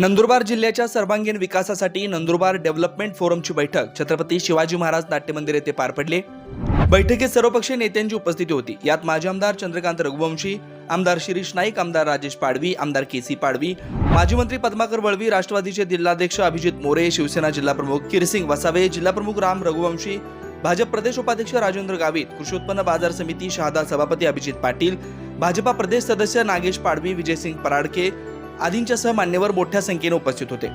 नंदुरबार जिल्ह्याच्या सर्वांगीण विकासासाठी नंदुरबार डेव्हलपमेंट फोरमची बैठक. छत्रपती शिवाजी महाराज नाट्य मंदिर येथे पार पडली. बैठकीत सर्वपक्षीय नेत्यांची उपस्थिती होती. यात माजी आमदार चंद्रकांत रघुवंशी आमदार शिरीष नाईक आमदार राजेश पाडवी आमदार के सी पाडवी माजी मंत्री पद्माकर वळवी राष्ट्रवादीचे जिल्हाध्यक्ष अभिजित मोरे शिवसेना जिल्हाप्रमुख किरसिंग वसावे जिल्हाप्रमुख राम रघुवंशी भाजप प्रदेश उपाध्यक्ष राजेंद्र गावित कृषी उत्पन्न बाजार समिती शहादा सभापती अभिजित पाटील भाजपा प्रदेश सदस्य नागेश पाडवी विजयसिंग पराडके आदींच्यासह मान्यवर मोठ्या संख्येने उपस्थित होते.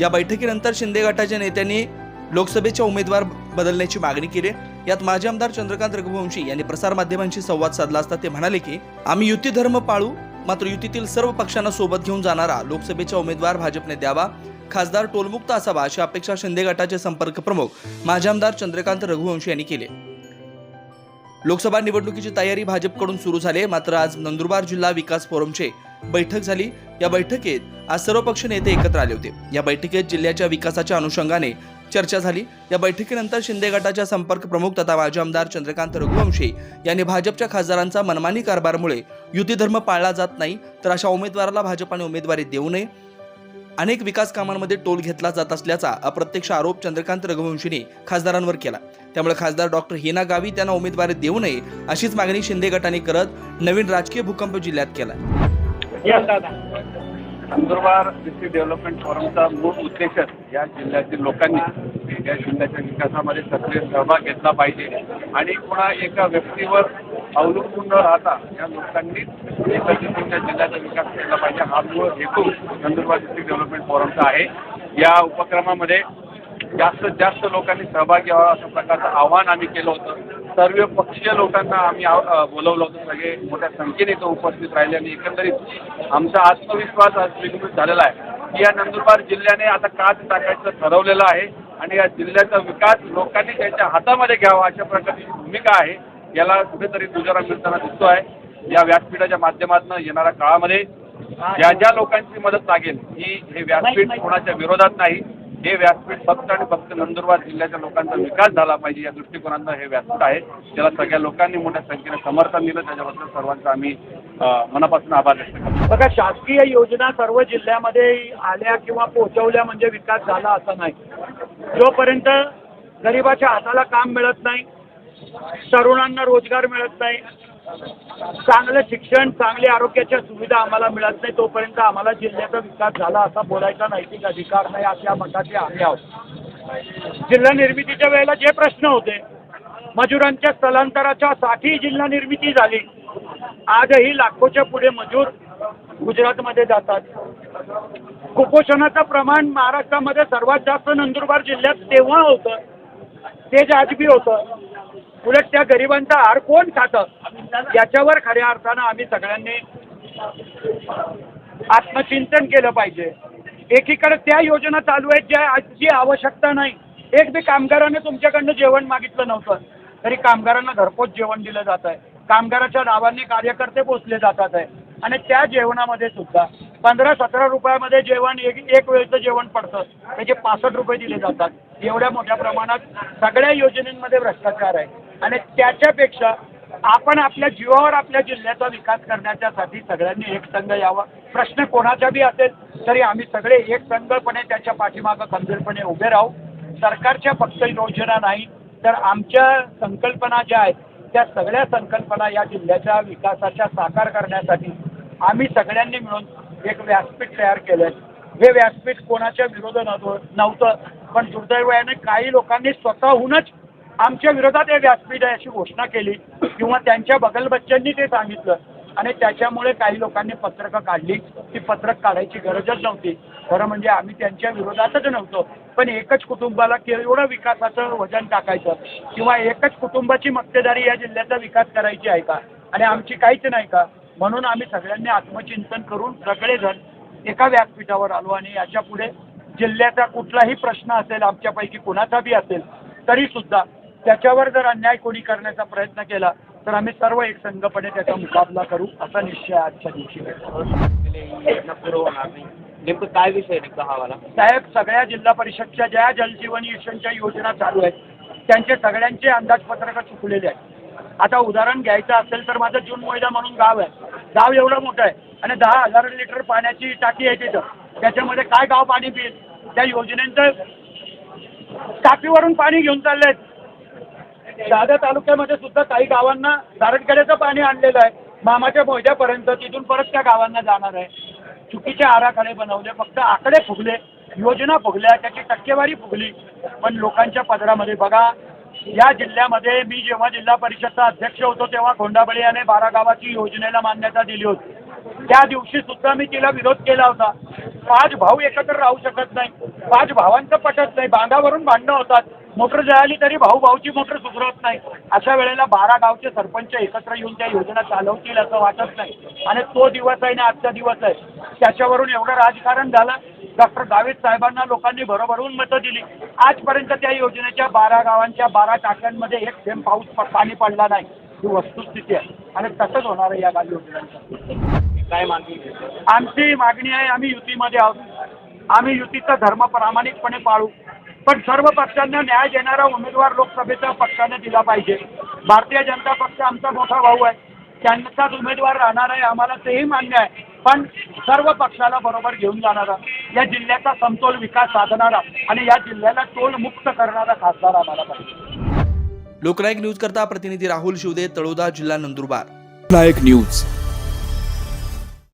या बैठकीनंतर शिंदे गटाच्या नेत्यांनी लोकसभेच्या उमेदवार बदलण्याची मागणी केली. यात माजी आमदार चंद्रकांत रघुवंशी यांनी प्रसारमाध्यमांशी संवाद साधला असता ते म्हणाले की आम्ही युती धर्म पाळू मात्र युतीतील सर्व पक्षांना सोबत घेऊन जाणारा लोकसभेचा उमेदवार भाजपने द्यावा. खासदार टोलमुक्त असावा अशी अपेक्षा शिंदे गटाचे संपर्क प्रमुख माजी आमदार चंद्रकांत रघुवंशी यांनी केली. लोकसभा निवडणुकीची तयारी भाजपकडून सुरू झाली मात्र आज नंदुरबार जिल्हा विकास फोरमचे बैठक झाली. या बैठकीत आज सर्व पक्ष नेते एकत्र आले होते. या बैठकीत जिल्ह्याच्या विकासाच्या अनुषंगाने चर्चा झाली. या बैठकीनंतर शिंदे गटाच्या संपर्क प्रमुख तथा माजी आमदार चंद्रकांत रघुवंशी यांनी भाजपच्या खासदारांचा मनमानी कारभारमुळे युतीधर्म पाळला जात नाही तर अशा उमेदवाराला भाजपाने उमेदवारी देऊ नये. अनेक विकास कामांमध्ये टोल घेतला जात असल्याचा अप्रत्यक्ष आरोप चंद्रकांत रघुवंशीने खासदारांवर केला. त्यामुळे खासदार डॉक्टर हिना गावी त्यांना उमेदवारी देऊ नये अशीच मागणी शिंदे गटाने करत नवीन राजकीय भूकंप जिल्ह्यात केला नंदुरबार डिस्ट्रिक्ट डेव्हलपमेंट फोरमचा मूळ उद्देश या जिल्ह्यातील लोकांनी या जिल्ह्याच्या विकासामध्ये सक्रिय सहभाग घेतला पाहिजे. आणि पुन्हा एका व्यक्तीवर अवलंबून न राहता या लोकांनी एकत्रितरित्या जिल्ह्याचा विकास केला पाहिजे. हा मूळ हेतू नंदुरबार डिस्ट्रिक्ट डेव्हलपमेंट फोरमचा आहे. या उपक्रमामध्ये जास्तीत जास्त लोकांनी सहभागी व्हावा अशा प्रकारचं आव्हान आम्ही केलं होतं. सर्व पक्षीय लोकांना आम्ही बोलवलं होतं. सगळे मोठ्या संख्येने इथं उपस्थित राहिले आणि एकंदरीत आमचा आत्मविश्वास आज द्विगुणित झालेला आहे. की या नंदुरबार जिल्ह्याने आता काच टाकायचं ठरवलेलं आहे आणि या जिल्ह्याचा विकास लोकांनी त्यांच्या हातामध्ये घ्यावा अशा प्रकारची भूमिका आहे. याला कुठेतरी दुजारा मिळताना दिसतो आहे या व्यासपीठाच्या माध्यमातून येणाऱ्या काळामध्ये ज्या ज्या लोकांची मदत लागेल ही हे व्यासपीठ कोणाच्या विरोधात नाही हे व्यासपीठ फक्त आणि फक्त नंदुरबार जिल्ह्याच्या लोकांचा विकास झाला पाहिजे या दृष्टिकोनातनं हे व्यासपीठ आहे. ज्याला सगळ्या लोकांनी मोठ्या संख्येने समर्थन दिलं त्याच्याबद्दल सर्वांचा आम्ही मनापासून आभार व्यक्त करतो. बघा शासकीय योजना सर्व जिल्ह्यामध्ये आल्या किंवा पोहोचवल्या म्हणजे विकास झाला असं नाही. जोपर्यंत गरिबाच्या हाताला काम मिळत नाही तरुणांना रोजगार मिळत नाही चांगलं शिक्षण चांगली आरोग्याच्या सुविधा आम्हाला मिळत नाही तोपर्यंत आम्हाला जिल्ह्याचा विकास झाला असा बोलायचा नैतिक अधिकार नाही अशा मताचे आम्ही आहोत. जिल्हा निर्मितीच्या वेळेला जे प्रश्न होते मजुरांच्या स्थलांतराच्या साठी जिल्हा निर्मिती झाली. आजही लाखोच्या पुढे मजूर गुजरातमध्ये जातात. कुपोषणाचं प्रमाण महाराष्ट्रामध्ये सर्वात जास्त नंदुरबार जिल्ह्यात तेव्हा होतं ते जाजबी होतं. उलट त्या गरिबांचा आहार कोण खातं? याच्यावर खऱ्या अर्थानं आम्ही सगळ्यांनी आत्मचिंतन केलं पाहिजे. एकीकडे त्या योजना चालू आहेत ज्या आजची आवश्यकता नाही. एक बी कामगाराने तुमच्याकडनं जेवण मागितलं नव्हतं. तरी कामगारांना घरपोच जेवण दिलं जात आहे. कामगाराच्या नावाने कार्यकर्ते पोचले जातात आहे. आणि त्या जेवणामध्ये सुद्धा पंधरा सतरा रुपयामध्ये जेवण एक एक वेळचं जेवण पडतं. त्याचे पासष्ट रुपये दिले जातात. एवढ्या मोठ्या प्रमाणात सगळ्या योजनेमध्ये भ्रष्टाचार आहे. आणि त्याच्यापेक्षा आपण आपल्या जीवावर आपल्या जिल्ह्याचा विकास करण्याच्यासाठी सगळ्यांनी एक संघ यावा. प्रश्न कोणाचा बी असेल तरी आम्ही सगळे एक संघपणे त्याच्या पाठीमागं खंबीरपणे उभे राहू. सरकारच्या फक्त योजना नाही तर आमच्या संकल्पना ज्या आहेत त्या सगळ्या संकल्पना या जिल्ह्याच्या विकासाच्या साकार करण्यासाठी आम्ही सगळ्यांनी मिळून एक व्यासपीठ तयार केलं आहे. हे व्यासपीठ कोणाच्या विरोध नव्हतं पण दुर्दैवाने काही लोकांनी स्वतःहूनच आमच्या विरोधात हे व्यासपीठ आहे अशी घोषणा केली किंवा त्यांच्या बगलबच्च्यांनी ते सांगितलं. आणि त्याच्यामुळे काही लोकांनी पत्रकं काढली. ती पत्रक काढायची गरजच नव्हती. खरं म्हणजे आम्ही त्यांच्या विरोधातच नव्हतो. पण एकच कुटुंबाला केवढं विकासाचं वजन टाकायचं किंवा एकच कुटुंबाची मक्तेदारी या जिल्ह्याचा विकास करायची आहे का? आणि आमची काहीच नाही का? म्हणून आम्ही सगळ्यांनी आत्मचिंतन करून सगळेजण एका व्यासपीठावर आलो आणि याच्यापुढे जिल्ह्याचा कुठलाही प्रश्न असेल आमच्यापैकी कुणाचा बी असेल तरीसुद्धा त्याच्यावर जर अन्याय कोणी करण्याचा प्रयत्न केला तर आम्ही सर्व एक संघपणे त्याचा मुकाबला करू असा निश्चय आजच्या दिवशी नेमकं काय विषय नेमका हा वाला? साहेब सगळ्या जिल्हा परिषदच्या ज्या जलजीवन मिशनच्या योजना चालू आहेत त्यांचे सगळ्यांचे अंदाजपत्रकं चुकलेले आहेत. आता उदाहरण घ्यायचं असेल तर माझं जून मोयदा म्हणून गाव आहे. गाव एवढं मोठं आहे आणि दहा हजार लिटर पाण्याची टाकी आहे तिथं. त्याच्यामध्ये काय गाव पाणी पिईल? त्या योजनेचं टाकीवरून पाणी घेऊन चाललेत. शहादा तालुक्यामध्ये सुद्धा काही गावांना दारडखेड्याचं पाणी आणलेलं आहे. मामाच्या मोहज्यापर्यंत तिथून परत त्या गावांना जाणार आहे. चुकीचे आराखडे बनवले फक्त आकडे फुगले योजना फुगल्या त्याची टक्केवारी फुगली. पण लोकांच्या पदरामध्ये बघा या जिल्ह्यामध्ये मी जेव्हा जिल्हा परिषदचा अध्यक्ष होतो तेव्हा खोंडाबळे याने बारा गावाची योजनेला मान्यता दिली होती. त्या दिवशी सुद्धा मी तिला विरोध केला होता. पाच भाऊ एकत्र राहू शकत नाही. पाच भावांचं पटत नाही. बांधावरून भांडणं होतात. मोटर जळाली तरी भाऊ भाऊची मोटर सुधरत नाही. अशा वेळेला बारा गावचे सरपंच एकत्र येऊन त्या योजना चालवतील असं वाटत नाही. आणि तो दिवस आहे ना आजचा दिवस आहे. त्याच्यावरून एवढं राजकारण झालं. डॉक्टर जावेद साहेबांना लोकांनी भरभरून मतं दिली. आजपर्यंत त्या योजनेच्या बारा गावांच्या बारा टाक्यांमध्ये एक थेंब पाऊस पाणी पडला नाही. ही वस्तुस्थिती आहे. आणि तसंच होणार आहे या गाव योजनांचं. काय मागणी आमची मागणी आहे आम्ही युतीमध्ये आहोत. आम्ही युतीचा धर्म प्रामाणिकपणे पाळू. पण सर्व पक्षांना न्याय देणारा उमेदवार लोकसभेच्या पक्षाने दिला पाहिजे. भारतीय जनता पक्ष आमचा मोठा भाऊ आहे. त्यांचाच उमेदवार राहणार आहे आम्हाला तेही मान्य आहे. पण सर्व पक्षाला बरोबर घेऊन जाणारा या जिल्ह्याचा समतोल विकास साधणारा आणि या जिल्ह्याला टोलमुक्त करणारा खासदार आम्हाला पाहिजे. लोकनायक न्यूज करता प्रतिनिधी राहुल शिवदे तळोदा जिल्हा नंदुरबार. नायक न्यूज.